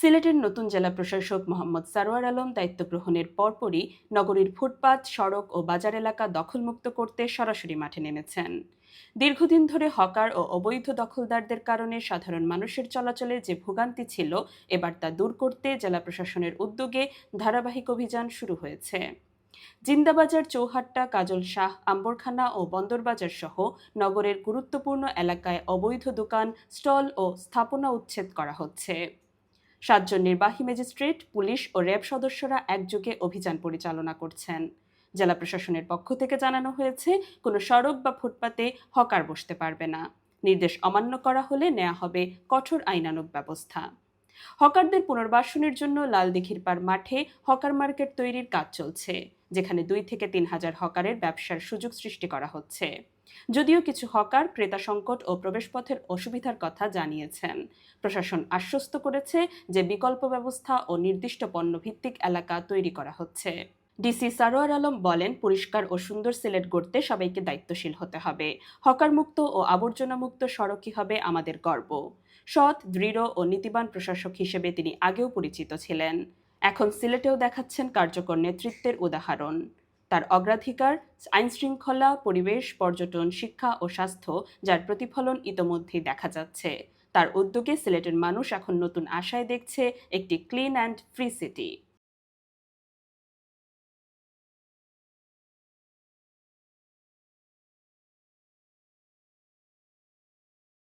সিলেটের নতুন জেলা প্রশাসক মোহাম্মদ সারোয়ার আলম দায়িত্ব গ্রহণের পরপরই নগরীর ফুটপাত, সড়ক ও বাজার এলাকা দখলমুক্ত করতে সরাসরি মাঠে নেমেছেন। দীর্ঘদিন ধরে হকার ও অবৈধ দখলদারদের কারণে সাধারণ মানুষের চলাচলে যে ভোগান্তি ছিল, এবার তা দূর করতে জেলা প্রশাসনের উদ্যোগে ধারাবাহিক অভিযান শুরু হয়েছে। জিন্দাবাজার, চৌহাট্টা, কাজল শাহ, আম্বরখানা ও বন্দরবাজার সহ নগরের গুরুত্বপূর্ণ এলাকায় অবৈধ দোকান, স্টল ও স্থাপনা উচ্ছেদ করা হচ্ছে। সাতজন নির্বাহী ম্যাজিস্ট্রেট, পুলিশ ও র্যাব সদস্যরা একযোগে অভিযান পরিচালনা করছেন। জেলা প্রশাসনের পক্ষ থেকে জানানো হয়েছে, কোনো সড়ক বা ফুটপাতে হকার বসতে পারবে না। নির্দেশ অমান্য করা হলে নেওয়া হবে কঠোর আইনানুগ ব্যবস্থা। হকারদের পুনর্বাসনের জন্য লালদিঘির পার মাঠে হকার মার্কেট তৈরির কাজ চলছে। যেখানে দুই থেকে তিন হাজার হকারের ব্যবসার সুযোগ সৃষ্টি করা হচ্ছে। যদিও কিছু হকার ক্রেতা সংকট ও প্রবেশপথের অসুবিধার কথা জানিয়েছেন। প্রশাসন আশ্বস্ত করেছে যে বিকল্প ব্যবস্থা ও নির্দিষ্ট পণ্যভিত্তিক এলাকা তৈরি করা হচ্ছে। ডিসি সারোয়ার আলম বলেন, পরিষ্কার ও সুন্দর সিলেট গড়তে সবাইকে দায়িত্বশীল হতে হবে। হকার মুক্ত ও আবর্জনা মুক্ত সড়কই হবে আমাদের গর্ব। সৎ, দৃঢ় ও নীতিবান প্রশাসক হিসেবে তিনি আগেও পরিচিত ছিলেন। এখন সিলেটেও দেখাচ্ছেন কার্যকর নেতৃত্বের উদাহরণ। তার অগ্রাধিকার আইন শৃঙ্খলা পরিবেশ, পর্যটন, শিক্ষা ও স্বাস্থ্য, যার প্রতিফলন ইতোমধ্যেই দেখা যাচ্ছে। তার উদ্যোগে সিলেটের মানুষ এখন নতুন আশায় দেখছে একটি ক্লিন অ্যান্ড ফ্রি সিটি।